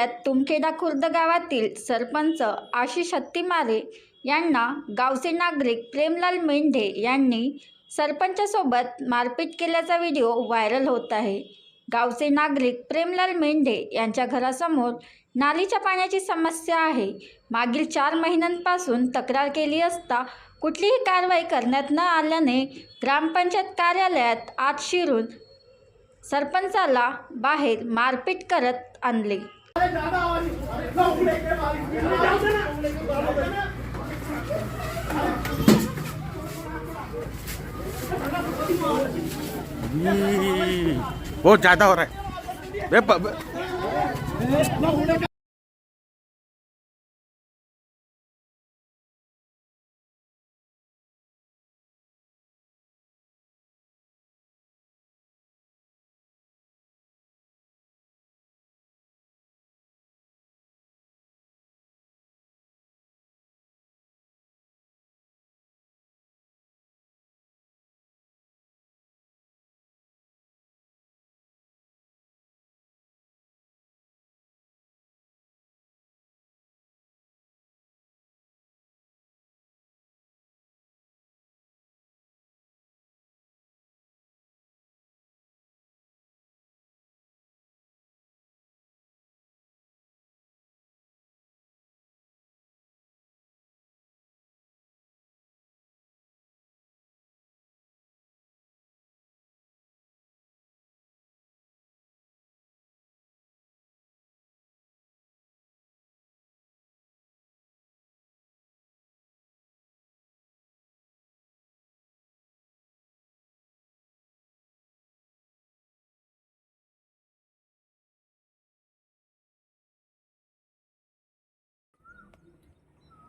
जिल्ह्यात तुमखेडा खुर्द गावातील सरपंच आशिष हत्तीमारे यांना गावचे नागरिक प्रेमलाल मेंढे यांनी सरपंचासोबत मारपीट केल्याचा व्हिडिओ व्हायरल होत आहे. गावचे नागरिक प्रेमलाल मेंढे यांच्या घरासमोर नालीच्या पाण्याची समस्या आहे. मागील चार महिन्यांपासून तक्रार केली असता कुठलीही कारवाई करण्यात न आल्याने ग्रामपंचायत कार्यालयात आत शिरून सरपंचाला बाहेर मारपीट करत आणले. बहुत ज्यादा हो रहा है